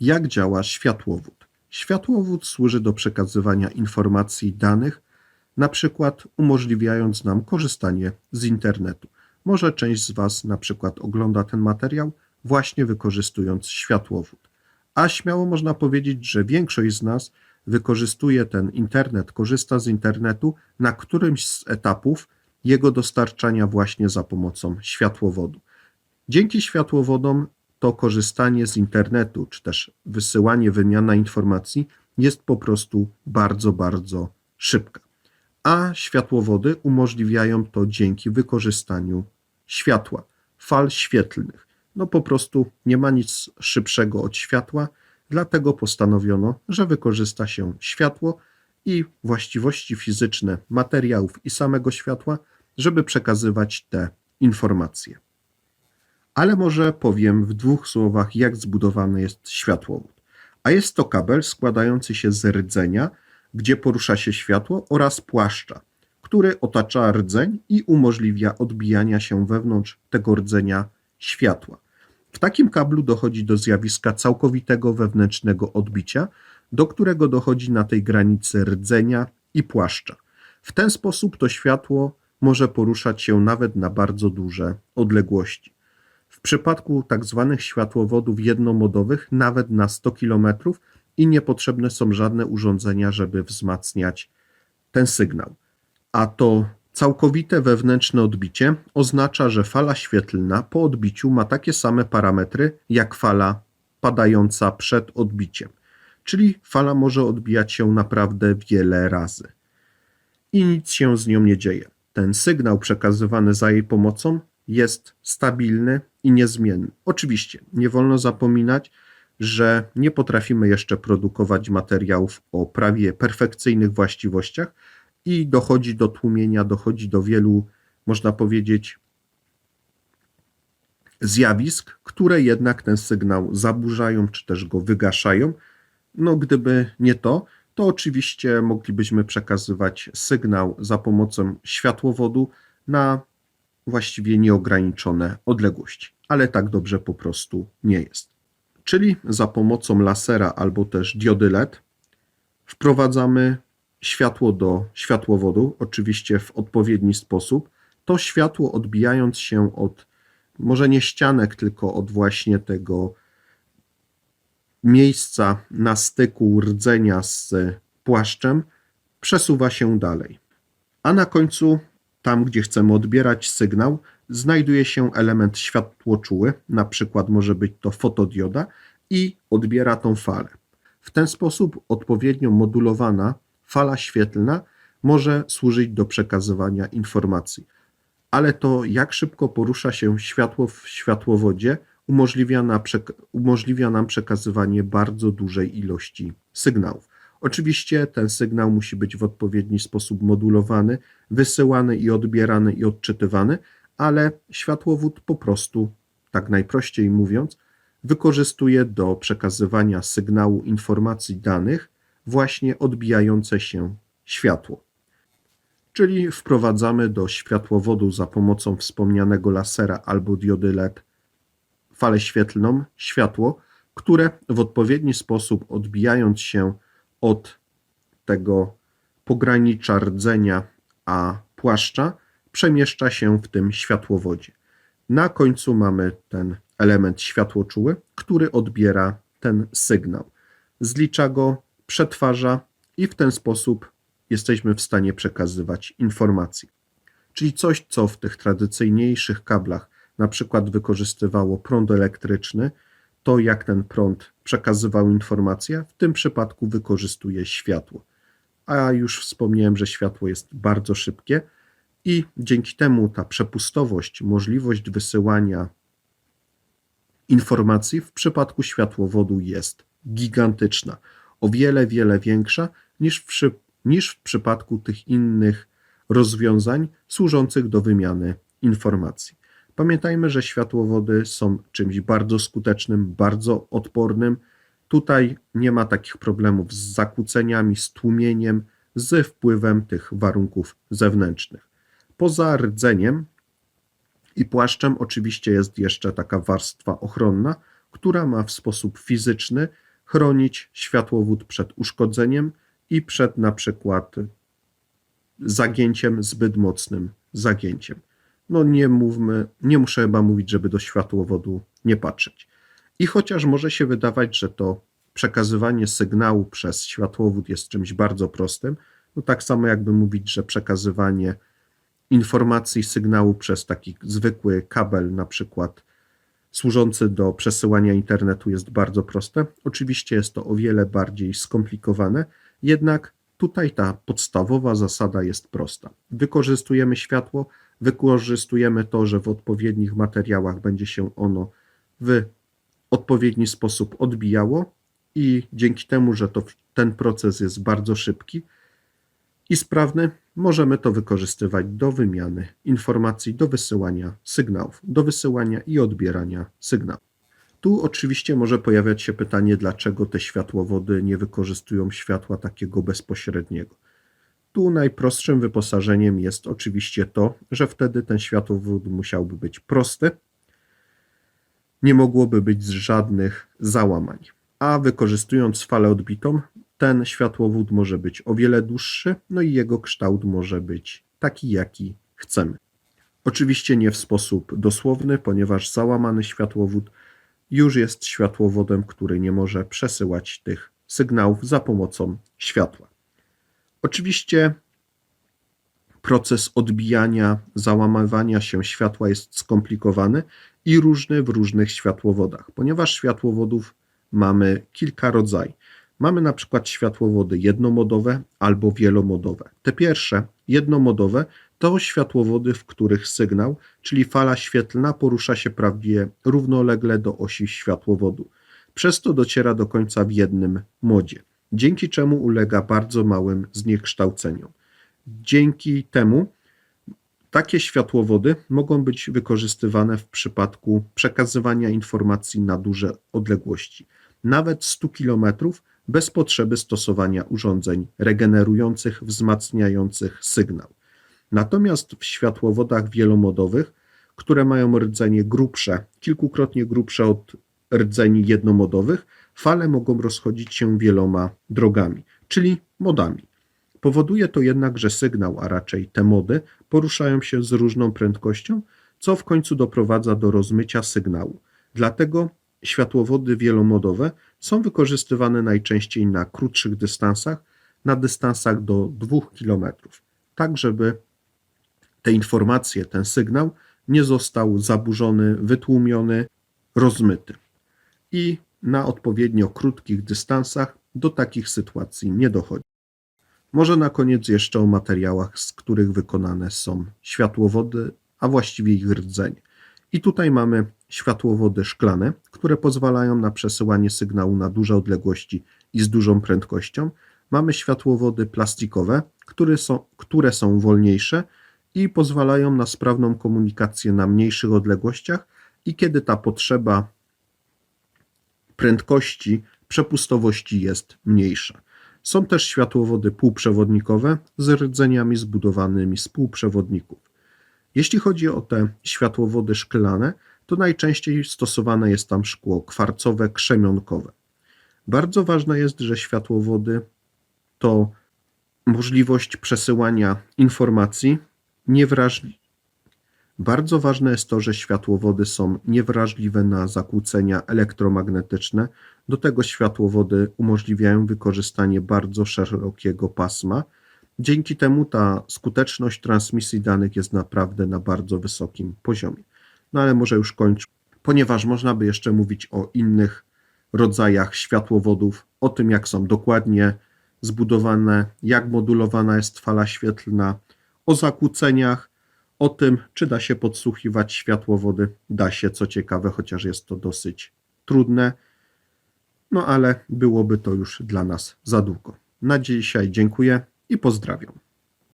Jak działa światłowód? Światłowód służy do przekazywania informacji i danych, na przykład umożliwiając nam korzystanie z internetu. Może część z Was na przykład ogląda ten materiał właśnie wykorzystując światłowód. A śmiało można powiedzieć, że większość z nas wykorzystuje ten internet, korzysta z internetu na którymś z etapów jego dostarczania właśnie za pomocą światłowodu. Dzięki światłowodom to korzystanie z internetu, czy też wysyłanie, wymiana informacji jest po prostu bardzo, bardzo szybka. A światłowody umożliwiają to dzięki wykorzystaniu światła, fal świetlnych. No po prostu nie ma nic szybszego od światła, dlatego postanowiono, że wykorzysta się światło i właściwości fizyczne materiałów i samego światła, żeby przekazywać te informacje. Ale może powiem w dwóch słowach, jak zbudowany jest światłowód. A jest to kabel składający się z rdzenia, gdzie porusza się światło, oraz płaszcza, który otacza rdzeń i umożliwia odbijania się wewnątrz tego rdzenia światła. W takim kablu dochodzi do zjawiska całkowitego wewnętrznego odbicia, do którego dochodzi na tej granicy rdzenia i płaszcza. W ten sposób to światło może poruszać się nawet na bardzo duże odległości. W przypadku tak zwanych światłowodów jednomodowych nawet na 100 km i niepotrzebne są żadne urządzenia, żeby wzmacniać ten sygnał. A to całkowite wewnętrzne odbicie oznacza, że fala świetlna po odbiciu ma takie same parametry jak fala padająca przed odbiciem. Czyli fala może odbijać się naprawdę wiele razy. I nic się z nią nie dzieje. Ten sygnał przekazywany za jej pomocą jest stabilny i niezmienny. Oczywiście nie wolno zapominać, że nie potrafimy jeszcze produkować materiałów o prawie perfekcyjnych właściwościach i dochodzi do tłumienia, dochodzi do wielu, można powiedzieć, zjawisk, które jednak ten sygnał zaburzają czy też go wygaszają. No, gdyby nie to, to oczywiście moglibyśmy przekazywać sygnał za pomocą światłowodu na właściwie nieograniczone odległości, ale tak dobrze po prostu nie jest. Czyli za pomocą lasera albo też diody LED wprowadzamy światło do światłowodu, oczywiście w odpowiedni sposób. To światło odbijając się od może nie ścianek, tylko od właśnie tego miejsca na styku rdzenia z płaszczem, przesuwa się dalej. A na końcu, tam gdzie chcemy odbierać sygnał, znajduje się element światłoczuły, na przykład może być to fotodioda i odbiera tą falę. W ten sposób odpowiednio modulowana fala świetlna może służyć do przekazywania informacji. Ale to, jak szybko porusza się światło w światłowodzie, umożliwia, na umożliwia nam przekazywanie bardzo dużej ilości sygnałów. Oczywiście ten sygnał musi być w odpowiedni sposób modulowany, wysyłany i odbierany i odczytywany, ale światłowód po prostu, tak najprościej mówiąc, wykorzystuje do przekazywania sygnału informacji danych właśnie odbijające się światło. Czyli wprowadzamy do światłowodu za pomocą wspomnianego lasera albo diody LED falę świetlną, światło, które w odpowiedni sposób odbijając się od tego pogranicza rdzenia a płaszcza, przemieszcza się w tym światłowodzie. Na końcu mamy ten element światłoczuły, który odbiera ten sygnał. Zlicza go, przetwarza i w ten sposób jesteśmy w stanie przekazywać informacje. Czyli coś, co w tych tradycyjniejszych kablach na przykład wykorzystywało prąd elektryczny, to jak ten prąd przekazywał informacje, w tym przypadku wykorzystuje światło. A już wspomniałem, że światło jest bardzo szybkie i dzięki temu ta przepustowość, możliwość wysyłania informacji w przypadku światłowodu jest gigantyczna. O wiele, wiele większa niż w, przy, niż w przypadku tych innych rozwiązań służących do wymiany informacji. Pamiętajmy, że światłowody są czymś bardzo skutecznym, bardzo odpornym. Tutaj nie ma takich problemów z zakłóceniami, z tłumieniem, z wpływem tych warunków zewnętrznych. Poza rdzeniem i płaszczem oczywiście jest jeszcze taka warstwa ochronna, która ma w sposób fizyczny chronić światłowód przed uszkodzeniem i przed na przykład zagięciem, zbyt mocnym zagięciem. No nie mówmy, nie muszę chyba mówić, żeby do światłowodu nie patrzeć. I chociaż może się wydawać, że to przekazywanie sygnału przez światłowód jest czymś bardzo prostym, no tak samo jakby mówić, że przekazywanie informacji, sygnału przez taki zwykły kabel, na przykład służący do przesyłania internetu, jest bardzo proste. Oczywiście jest to o wiele bardziej skomplikowane, jednak tutaj ta podstawowa zasada jest prosta. Wykorzystujemy światło, wykorzystujemy to, że w odpowiednich materiałach będzie się ono w odpowiedni sposób odbijało i dzięki temu, że to, ten proces jest bardzo szybki i sprawny, możemy to wykorzystywać do wymiany informacji, do wysyłania sygnałów, do wysyłania i odbierania sygnałów. Tu oczywiście może pojawiać się pytanie, dlaczego te światłowody nie wykorzystują światła takiego bezpośredniego. Tu najprostszym wyposażeniem jest oczywiście to, że wtedy ten światłowód musiałby być prosty, nie mogłoby być żadnych załamań. A wykorzystując falę odbitą, ten światłowód może być o wiele dłuższy, no i jego kształt może być taki, jaki chcemy. Oczywiście nie w sposób dosłowny, ponieważ załamany światłowód już jest światłowodem, który nie może przesyłać tych sygnałów za pomocą światła. Oczywiście proces odbijania, załamywania się światła jest skomplikowany i różny w różnych światłowodach, ponieważ światłowodów mamy kilka rodzajów. Mamy na przykład światłowody jednomodowe albo wielomodowe. Te pierwsze, jednomodowe, to światłowody, w których sygnał, czyli fala świetlna, porusza się prawie równolegle do osi światłowodu. Przez to dociera do końca w jednym modzie, dzięki czemu ulega bardzo małym zniekształceniom. Dzięki temu takie światłowody mogą być wykorzystywane w przypadku przekazywania informacji na duże odległości, nawet 100 km bez potrzeby stosowania urządzeń regenerujących, wzmacniających sygnał. Natomiast w światłowodach wielomodowych, które mają rdzenie grubsze, kilkukrotnie grubsze od rdzeni jednomodowych, fale mogą rozchodzić się wieloma drogami, czyli modami. Powoduje to jednak, że sygnał, a raczej te mody, poruszają się z różną prędkością, co w końcu doprowadza do rozmycia sygnału. Dlatego światłowody wielomodowe są wykorzystywane najczęściej na krótszych dystansach, na dystansach do 2 km, tak żeby te informacje, ten sygnał nie został zaburzony, wytłumiony, rozmyty. I na odpowiednio krótkich dystansach do takich sytuacji nie dochodzi. Może na koniec jeszcze o materiałach, z których wykonane są światłowody, a właściwie ich rdzeń. I tutaj mamy światłowody szklane, które pozwalają na przesyłanie sygnału na duże odległości i z dużą prędkością. Mamy światłowody plastikowe, które są, które są wolniejsze i pozwalają na sprawną komunikację na mniejszych odległościach i kiedy ta potrzeba prędkości, przepustowości jest mniejsza. Są też światłowody półprzewodnikowe z rdzeniami zbudowanymi z półprzewodników. Jeśli chodzi o te światłowody szklane, to najczęściej stosowane jest tam szkło kwarcowe, krzemionkowe. Bardzo ważne jest, że światłowody to możliwość przesyłania informacji niewrażliwe. Bardzo ważne jest to, że światłowody są niewrażliwe na zakłócenia elektromagnetyczne. Do tego światłowody umożliwiają wykorzystanie bardzo szerokiego pasma. Dzięki temu ta skuteczność transmisji danych jest naprawdę na bardzo wysokim poziomie. No ale może już kończę, ponieważ można by jeszcze mówić o innych rodzajach światłowodów, o tym jak są dokładnie zbudowane, jak modulowana jest fala świetlna, o zakłóceniach, o tym, czy da się podsłuchiwać światłowody. Da się, co ciekawe, chociaż jest to dosyć trudne. No ale byłoby to już dla nas za długo. Na dzisiaj dziękuję i pozdrawiam.